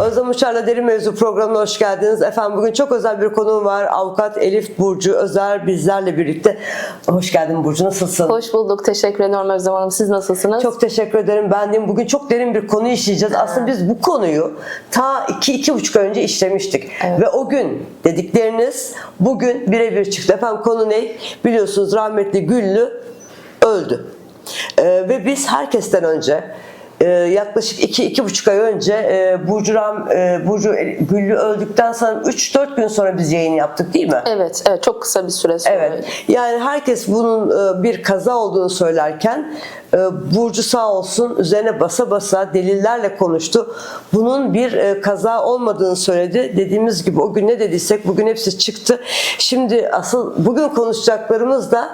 Özlem Uçar'la Derin Mevzu programına hoş geldiniz. Efendim bugün çok özel bir konuğum var. Avukat Elif Burcu Özer bizlerle birlikte. Hoş geldin Burcu, nasılsın? Hoş bulduk. Teşekkür ediyorum Özlem Hanım. Siz nasılsınız? Çok teşekkür ederim. Ben de bugün çok derin bir konu işleyeceğiz. Aslında biz bu konuyu ta iki, iki buçuk ay önce işlemiştik. Evet. Ve o gün dedikleriniz bugün birebir çıktı. Efendim konu ne? Biliyorsunuz rahmetli Güllü öldü. Ee, ve biz herkesten önce e, yaklaşık iki, iki buçuk ay önce e, Burcu, Ram, e, Burcu Güllü öldükten sonra 3-4 gün sonra biz yayın yaptık değil mi? Evet, evet. Çok kısa bir süre sonra. Evet. Yani herkes bunun e, bir kaza olduğunu söylerken e, Burcu sağ olsun üzerine basa basa delillerle konuştu. Bunun bir e, kaza olmadığını söyledi. Dediğimiz gibi o gün ne dediysek bugün hepsi çıktı. Şimdi asıl bugün konuşacaklarımız da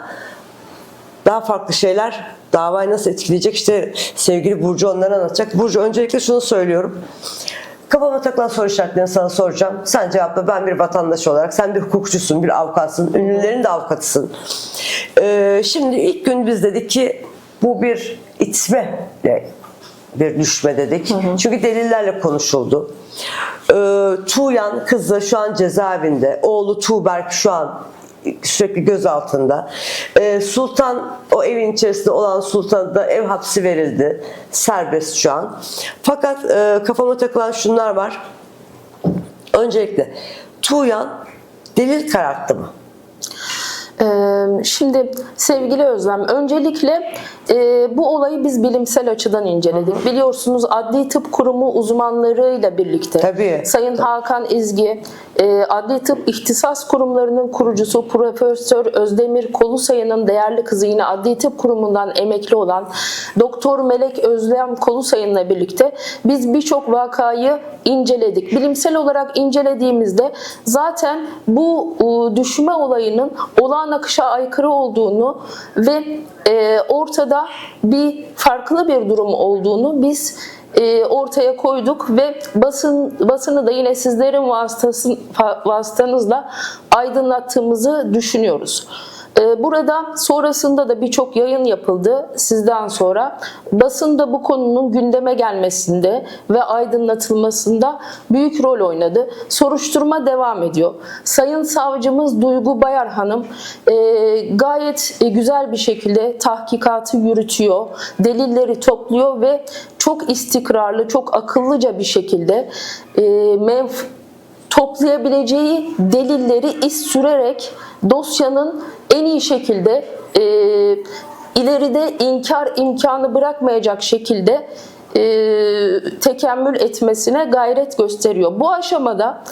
daha farklı şeyler davayı nasıl etkileyecek işte sevgili Burcu onları anlatacak. Burcu öncelikle şunu söylüyorum. Kafama takılan soru işaretlerini sana soracağım. Sen cevapla. Ben bir vatandaş olarak. Sen bir hukukçusun, bir avukatsın. Ünlülerin de avukatısın. Ee, şimdi ilk gün biz dedik ki bu bir itme bir düşme dedik. Çünkü delillerle konuşuldu. Ee, Tuğyan kızı şu an cezaevinde. Oğlu Tuğberk şu an sürekli gözaltında. Ee, Sultan o evin içerisinde olan Sultan'a da ev hapsi verildi. Serbest şu an. Fakat e, kafama takılan şunlar var. Öncelikle Tuğyan delil kararttı mı? Şimdi sevgili Özlem, öncelikle bu olayı biz bilimsel açıdan inceledik. Biliyorsunuz Adli Tıp Kurumu uzmanlarıyla birlikte Tabii. Sayın Hakan İzgi, Adli Tıp İhtisas Kurumlarının kurucusu Profesör Özdemir Kolusay'ın değerli kızı yine Adli Tıp Kurumu'ndan emekli olan Doktor Melek Özlem Kolusay'ınla birlikte biz birçok vakayı inceledik. Bilimsel olarak incelediğimizde zaten bu düşme olayının olağan akışa aykırı olduğunu ve e, ortada bir farklı bir durum olduğunu biz e, ortaya koyduk ve basın basını da yine sizlerin vasıtası, vasıtanızla aydınlattığımızı düşünüyoruz. E, Burada sonrasında da birçok yayın yapıldı sizden sonra. Basında bu konunun gündeme gelmesinde ve aydınlatılmasında büyük rol oynadı. Soruşturma devam ediyor. Sayın Savcımız Duygu Bayar Hanım e, gayet e, güzel bir şekilde tahkikatı yürütüyor, delilleri topluyor ve çok istikrarlı, çok akıllıca bir şekilde e, menf- toplayabileceği delilleri iz sürerek dosyanın en iyi şekilde e, ileride inkar imkanı bırakmayacak şekilde e, tekemmül etmesine gayret gösteriyor. Bu aşamada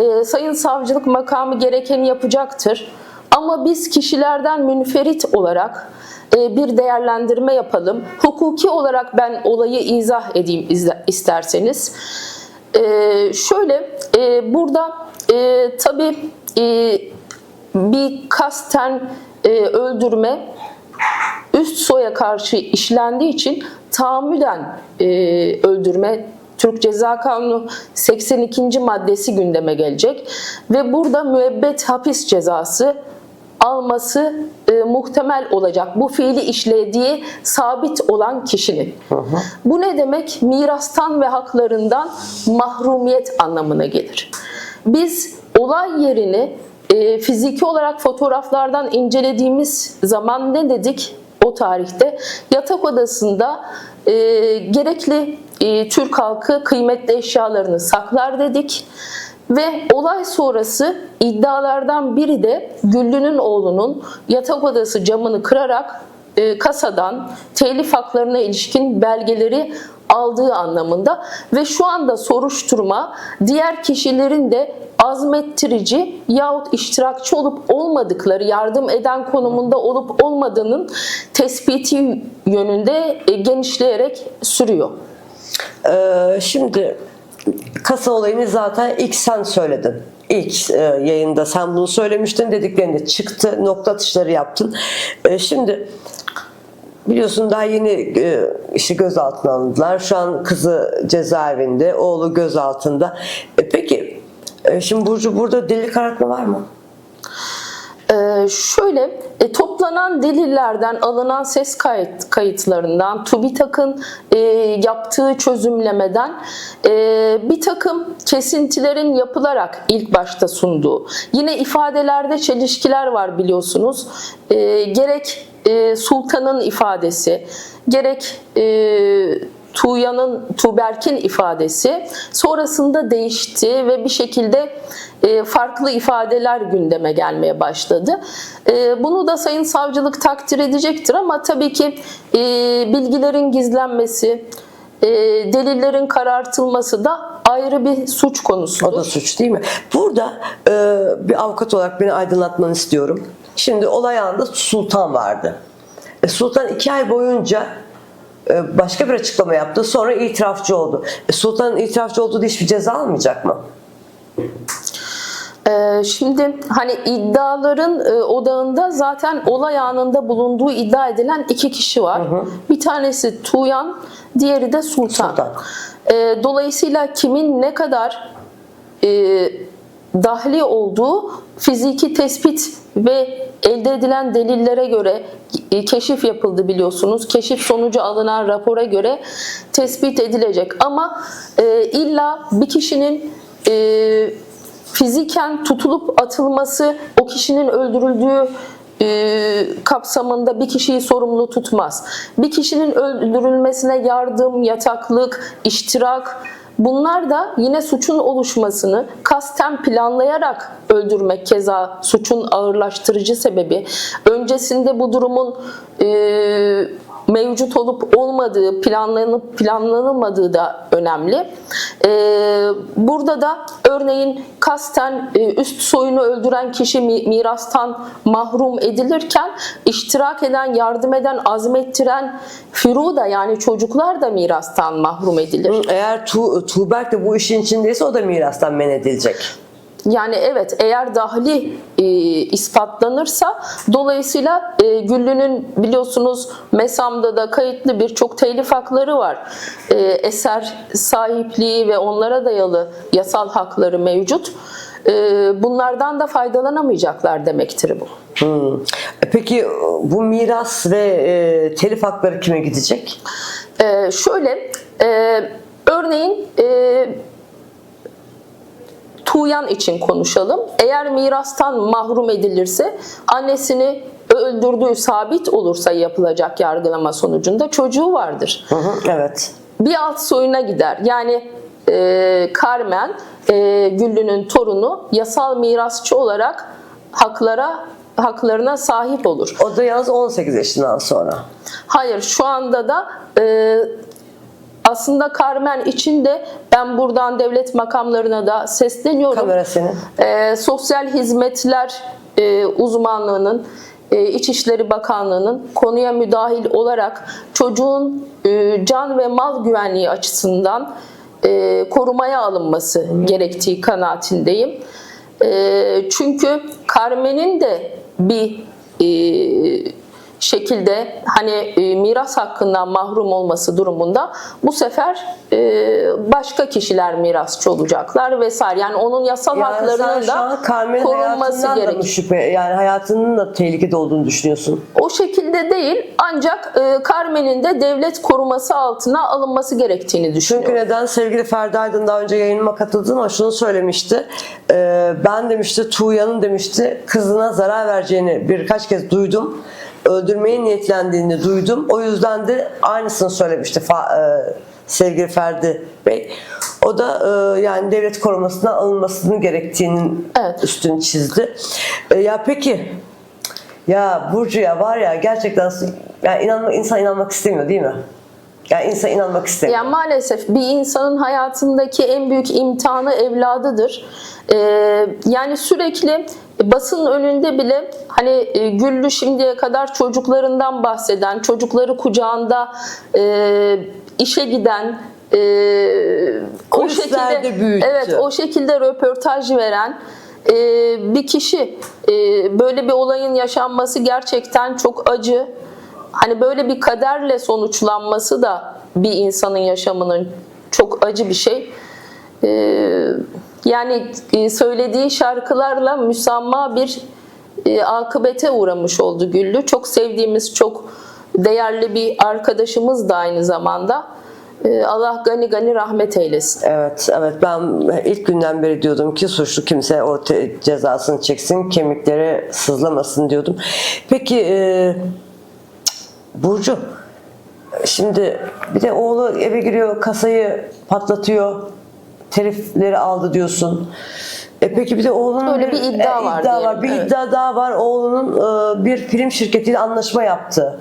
e, Sayın Savcılık makamı gerekeni yapacaktır. Ama biz kişilerden münferit olarak e, bir değerlendirme yapalım. Hukuki olarak ben olayı izah edeyim isterseniz. Ee, şöyle e, burada e, tabii e, bir kasten e, öldürme üst soya karşı işlendiği için tahammüden e, öldürme Türk Ceza Kanunu 82. maddesi gündeme gelecek ve burada müebbet hapis cezası alması e, muhtemel olacak. Bu fiili işlediği sabit olan kişinin. Bu ne demek? Mirastan ve haklarından mahrumiyet anlamına gelir. Biz olay yerini e, fiziki olarak fotoğraflardan incelediğimiz zaman ne dedik o tarihte? Yatak odasında e, gerekli e, Türk halkı kıymetli eşyalarını saklar dedik. Ve olay sonrası iddialardan biri de Güllü'nün oğlunun yatak odası camını kırarak e, kasadan telif haklarına ilişkin belgeleri aldığı anlamında ve şu anda soruşturma diğer kişilerin de azmettirici yahut iştirakçı olup olmadıkları, yardım eden konumunda olup olmadığının tespiti yönünde e, genişleyerek sürüyor. Ee, şimdi kasa olayını zaten ilk sen söyledin. İlk e, yayında sen bunu söylemiştin dediklerinde çıktı nokta atışları yaptın. Ee, şimdi biliyorsun daha yeni e, işte gözaltına alındılar. Şu an kızı cezaevinde, oğlu gözaltında. E, peki e, şimdi Burcu burada delil karartma var mı? Ee, şöyle E, toplanan delillerden, alınan ses kayıt, kayıtlarından, TÜBİTAK'ın e, yaptığı çözümlemeden e, bir takım kesintilerin yapılarak ilk başta sunduğu, yine ifadelerde çelişkiler var biliyorsunuz. E, gerek e, sultanın ifadesi, gerek e, Tuğya'nın, Tuğberk'in ifadesi sonrasında değişti ve bir şekilde e, farklı ifadeler gündeme gelmeye başladı. E, Bunu da Sayın Savcılık takdir edecektir ama tabii ki e, bilgilerin gizlenmesi, delillerin karartılması da ayrı bir suç konusudur. O da suç değil mi? Burada bir avukat olarak beni aydınlatmanı istiyorum. Şimdi olay anında Sultan vardı. Sultan iki ay boyunca başka bir açıklama yaptı. Sonra itirafçı oldu. E, Sultan'ın itirafçı olduğu hiçbir ceza almayacak mı? Ee, Şimdi hani iddiaların e, odağında zaten olay anında bulunduğu iddia edilen iki kişi var. Bir tanesi Tuğyan, diğeri de Sultan. Sultan. Ee, Dolayısıyla kimin ne kadar e, dahli olduğu fiziki tespit ve elde edilen delillere göre e, keşif yapıldı biliyorsunuz. Keşif sonucu alınan rapora göre tespit edilecek. Ama e, illa bir kişinin e, fiziken tutulup atılması o kişinin öldürüldüğü e, kapsamında bir kişiyi sorumlu tutmaz. Bir kişinin öldürülmesine yardım, yataklık, iştirak bunlar da yine suçun oluşmasını kasten planlayarak öldürmek keza suçun ağırlaştırıcı sebebi. Öncesinde bu durumun e, mevcut olup olmadığı, planlanıp planlanılmadığı da önemli. Ee, burada da örneğin kasten e, üst soyunu öldüren kişi mi- mirastan mahrum edilirken iştirak eden, yardım eden, azmettiren firu da yani çocuklar da mirastan mahrum edilir. Eğer tu, Tuğberk de bu işin içindeyse o da mirastan men edilecek. Yani evet eğer dahli e, ispatlanırsa dolayısıyla e, Güllü'nün biliyorsunuz MESAM'da da kayıtlı birçok telif hakları var. E, eser sahipliği ve onlara dayalı yasal hakları mevcut. E, bunlardan da faydalanamayacaklar demektir bu. Hmm. E, Peki bu miras ve e, telif hakları kime gidecek? Ee, şöyle, e, örneğin e, Tuğyan için konuşalım. Eğer mirastan mahrum edilirse annesini öldürdüğü sabit olursa yapılacak yargılama sonucunda çocuğu vardır. Hı hı, evet. Bir alt soyuna gider. Yani e, Carmen, e, Güllü'nün torunu yasal mirasçı olarak haklara haklarına sahip olur. O da yalnız 18 yaşından sonra. Hayır şu anda da e, aslında Carmen için de ben buradan devlet makamlarına da sesleniyorum. Kamera senin. E, sosyal hizmetler e, uzmanlığının e, İçişleri Bakanlığı'nın konuya müdahil olarak çocuğun e, can ve mal güvenliği açısından e, korumaya alınması gerektiği kanaatindeyim. Çünkü Carmen'in de bir şekilde hani e, miras hakkından mahrum olması durumunda bu sefer e, başka kişiler mirasçı olacaklar vesaire. Yani onun yasal Yani haklarının da korunması hayatından da şüphe, yani hayatının da tehlikede olduğunu düşünüyorsun? O şekilde değil ancak e, Carmen'in de devlet koruması altına alınması gerektiğini düşünüyorum. Çünkü neden? Sevgili Ferdi Aydın daha önce yayınıma katıldı ama şunu söylemişti. Ee, ben demişti Tuğya'nın demişti kızına zarar vereceğini birkaç kez duydum. Öldürmeye niyetlendiğini duydum. O yüzden de aynısını söylemişti e, sevgili Ferdi Bey. O da e, yani devlet korumasına alınmasını gerektiğinin Evet. üstünü çizdi. E, ya peki ya Burcu ya var ya gerçekten yani inanma, insan inanmak istemiyor değil mi? Yani insan inanmak istemiyor. Yani maalesef bir insanın hayatındaki en büyük imtihanı evladıdır. Ee, yani sürekli basın önünde bile hani e, Güllü şimdiye kadar çocuklarından bahseden, çocukları kucağında e, işe giden, e, o şekilde büyüttü. evet o şekilde röportaj veren e, bir kişi e, böyle bir olayın yaşanması gerçekten çok acı. Hani böyle bir kaderle sonuçlanması da bir insanın yaşamının çok acı bir şey. Ee, yani e, söylediği şarkılarla müsamma bir e, akıbete uğramış oldu Güllü. Çok sevdiğimiz, çok değerli bir arkadaşımız da aynı zamanda. E, Allah gani gani rahmet eylesin. Evet, evet. Ben ilk günden beri diyordum ki suçlu kimse orta cezasını çeksin, kemikleri sızlamasın diyordum. Peki e, Burcu, şimdi bir de oğlu eve giriyor, kasayı patlatıyor, telifleri aldı diyorsun. E peki bir de oğlunun Öyle bir iddia var iddia diyelim, Bir evet. iddia daha var. Oğlunun e, bir film şirketiyle anlaşma yaptı.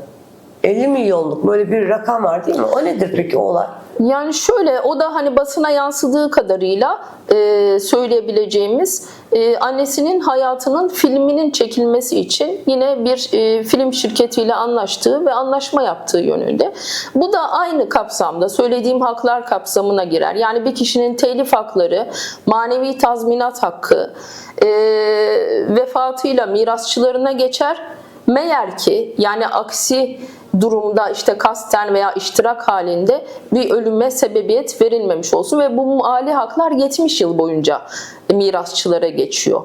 50 milyonluk böyle bir rakam var değil mi? O nedir peki o olay? Yani şöyle o da hani basına yansıdığı kadarıyla e, söyleyebileceğimiz e, annesinin hayatının filminin çekilmesi için yine bir e, film şirketiyle anlaştığı ve anlaşma yaptığı yönünde. Bu da aynı kapsamda söylediğim haklar kapsamına girer. Yani bir kişinin telif hakları, manevi tazminat hakkı, e, vefatıyla mirasçılarına geçer. Meğer ki yani aksi durumda işte kasten veya iştirak halinde bir ölüme sebebiyet verilmemiş olsun ve bu mali haklar 70 yıl boyunca mirasçılara geçiyor.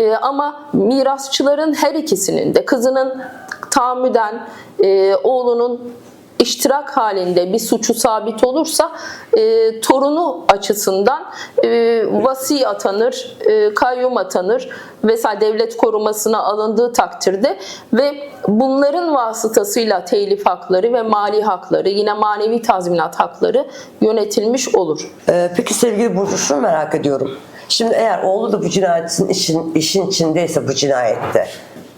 Ee, ama mirasçıların her ikisinin de kızının tahammüden e, oğlunun iştirak halinde bir suçu sabit olursa e, torunu açısından e, vasi atanır, e, kayyum atanır vesaire devlet korumasına alındığı takdirde ve bunların vasıtasıyla telif hakları ve mali hakları yine manevi tazminat hakları yönetilmiş olur. Ee, peki sevgili Burcu şunu merak ediyorum. Şimdi eğer oğlu da bu cinayetin işin, işin içindeyse bu cinayette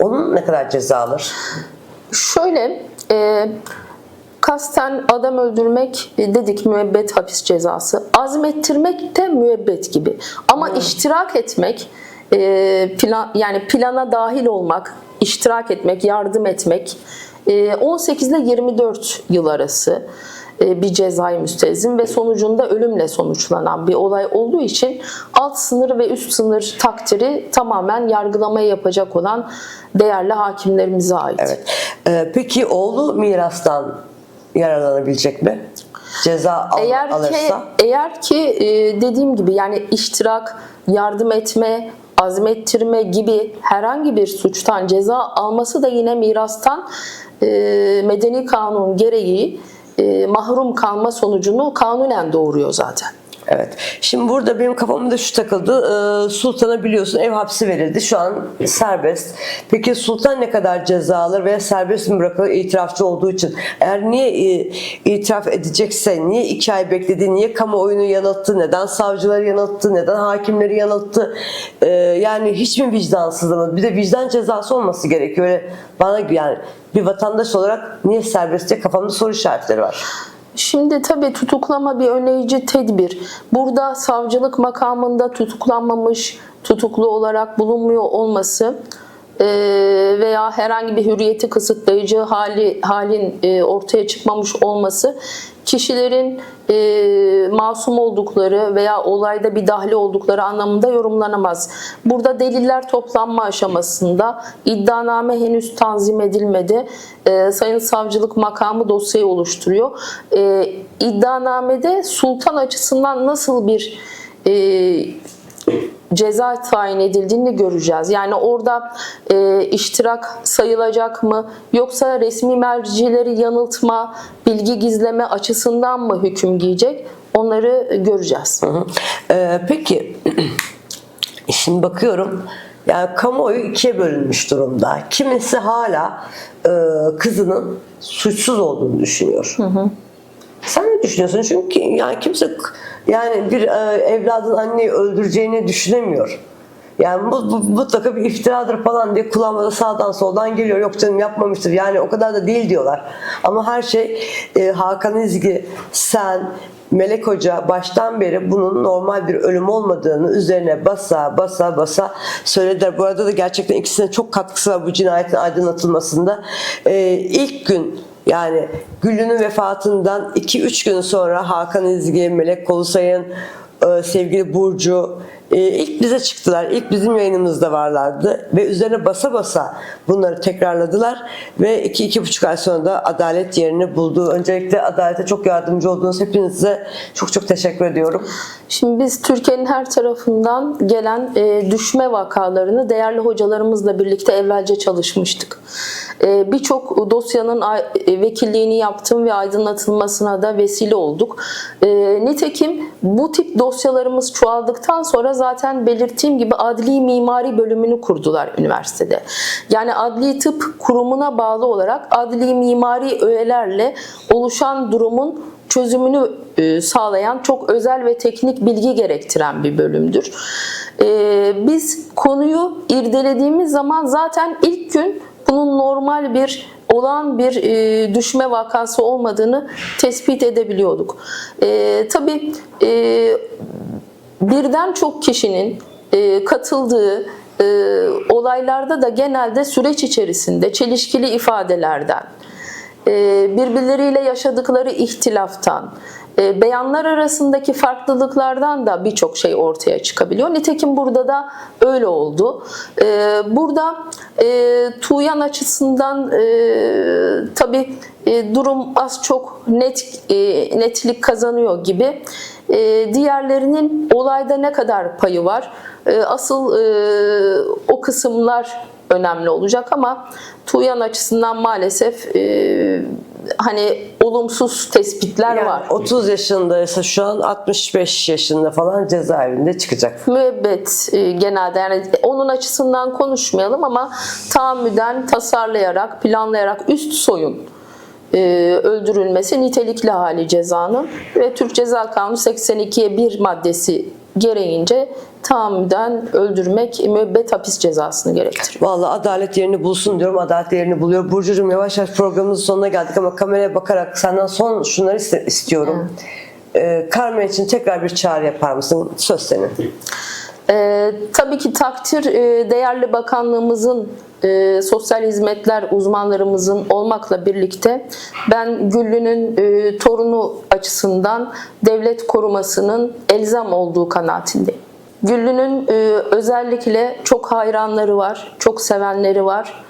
onun ne kadar ceza alır? Şöyle e, kasten adam öldürmek e, dedik müebbet hapis cezası. Azmettirmek de müebbet gibi. Ama iştirak etmek e, plan yani plana dahil olmak, iştirak etmek, yardım etmek e, 18 ile 24 yıl arası e, bir cezai müstezim ve sonucunda ölümle sonuçlanan bir olay olduğu için alt sınır ve üst sınır takdiri tamamen yargılamayı yapacak olan değerli hakimlerimize ait. Evet. Ee, peki oğlu mirastan yararlanabilecek mi? Ceza al- Eğer ki alırsa? eğer ki e, dediğim gibi yani iştirak, yardım etme, azmettirme gibi herhangi bir suçtan ceza alması da yine mirastan e, medeni kanun gereği e, mahrum kalma sonucunu kanunen doğuruyor zaten. Evet. Şimdi burada benim kafamda şu takıldı. Ee, Sultan'a biliyorsun ev hapsi verildi. Şu an serbest. Peki Sultan ne kadar ceza alır veya serbest mi bırakılır itirafçı olduğu için? Eğer niye e, itiraf edecekse, niye iki ay bekledi, niye kamuoyunu yanılttı, neden savcıları yanılttı, neden hakimleri yanılttı? Ee, yani hiç mi vicdansızlama? Bir de vicdan cezası olması gerekiyor. Öyle bana yani bir vatandaş olarak niye serbest diye kafamda soru işaretleri var. Şimdi tabii tutuklama bir önleyici tedbir. Burada savcılık makamında tutuklanmamış, tutuklu olarak bulunmuyor olması e, veya herhangi bir hürriyeti kısıtlayıcı hali halin e, ortaya çıkmamış olması kişilerin e, masum oldukları veya olayda bir dahli oldukları anlamında yorumlanamaz. Burada deliller toplanma aşamasında iddianame henüz tanzim edilmedi. E, Sayın Savcılık makamı dosyayı oluşturuyor. E, iddianamede sultan açısından nasıl bir e, ceza tayin edildiğini göreceğiz. Yani orada e, iştirak sayılacak mı yoksa resmi mercileri yanıltma, bilgi gizleme açısından mı hüküm giyecek onları göreceğiz. Ee, peki şimdi bakıyorum yani kamuoyu ikiye bölünmüş durumda. Kimisi hala e, kızının suçsuz olduğunu düşünüyor. Sen ne düşünüyorsun? Çünkü yani kimse yani bir e, evladın anneyi öldüreceğini düşünemiyor. Yani bu, bu mutlaka bir iftiradır falan diye kulağıma sağdan soldan geliyor. Yok canım yapmamıştır. Yani o kadar da değil diyorlar. Ama her şey e, Hakan İzgi, sen, Melek Hoca baştan beri bunun normal bir ölüm olmadığını üzerine basa basa basa söylediler. Bu arada da gerçekten ikisine çok katkısı var bu cinayetin aydınlatılmasında. E, ilk gün yani Güllü'nün vefatından 2-3 gün sonra Hakan İzgi, Melek Kolusay'ın e, sevgili Burcu e, ilk bize çıktılar. İlk bizim yayınımızda varlardı ve üzerine basa basa bunları tekrarladılar ve iki iki buçuk ay sonra da adalet yerini buldu. Öncelikle adalete çok yardımcı olduğunuz hepinize çok çok teşekkür ediyorum. Şimdi biz Türkiye'nin her tarafından gelen e, düşme vakalarını değerli hocalarımızla birlikte evvelce çalışmıştık. E, Birçok dosyanın e, vekilliğini yaptım ve aydınlatılmasına da vesile olduk. E, nitekim bu tip dosyalarımız çoğaldıktan sonra zaten belirttiğim gibi adli mimari bölümünü kurdular üniversitede. Yani adli tıp kurumuna bağlı olarak adli mimari öğelerle oluşan durumun çözümünü e, sağlayan çok özel ve teknik bilgi gerektiren bir bölümdür. E, Biz konuyu irdelediğimiz zaman zaten ilk gün bunun normal bir olağan bir e, düşme vakası olmadığını tespit edebiliyorduk. E, tabii e, birden çok kişinin e, katıldığı e, olaylarda da genelde süreç içerisinde çelişkili ifadelerden, e, birbirleriyle yaşadıkları ihtilaftan, e, beyanlar arasındaki farklılıklardan da birçok şey ortaya çıkabiliyor. Nitekim burada da öyle oldu. E, Burada e, Tuğyan açısından e, tabii e, durum az çok net e, netlik kazanıyor gibi. E, Diğerlerinin olayda ne kadar payı var? Asıl o kısımlar önemli olacak ama Tuğyan açısından maalesef hani olumsuz tespitler Yani var. 30 yaşındaysa şu an 65 yaşında falan cezaevinde çıkacak. Müebbet e, genelde yani onun açısından konuşmayalım ama tahammüden tasarlayarak, planlayarak üst soyun e, öldürülmesi nitelikli hali cezanın ve Türk Ceza Kanunu 82'ye 1 maddesi gereğince tahammüden öldürmek müebbet hapis cezasını gerektiriyor. Vallahi adalet yerini bulsun diyorum. Adalet yerini buluyor. Burcucuğum yavaş yavaş programımızın sonuna geldik ama kameraya bakarak senden son şunları istiyorum. Ee, Karma için tekrar bir çağrı yapar mısın? Söz senin. Ee, tabii ki takdir e, değerli bakanlığımızın e, sosyal hizmetler uzmanlarımızın olmakla birlikte ben Güllü'nün e, torunu açısından devlet korumasının elzem olduğu kanaatindeyim. Güllü'nün e, özellikle çok hayranları var, çok sevenleri var.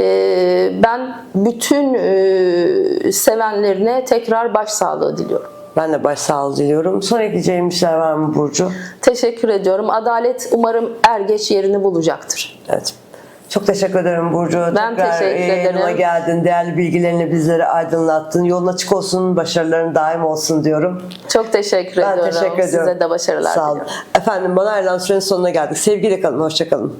E, ben bütün e, sevenlerine tekrar başsağlığı diliyorum. Ben de başsağlığı diliyorum. Son ekleyeceğim bir şeyler var mı Burcu? Teşekkür ediyorum. Adalet umarım er geç yerini bulacaktır. Evet. Çok teşekkür ederim Burcu. Ben Tekrar teşekkür yayınıma ederim. geldin. Değerli bilgilerini bizlere aydınlattın. Yolun açık olsun, başarıların daim olsun diyorum. Çok teşekkür Ben ediyorum. teşekkür ediyorum. Size de başarılar Sağ olun. diliyorum. Efendim bana ayrılan sürenin sonuna geldik. Sevgiyle kalın, hoşça kalın.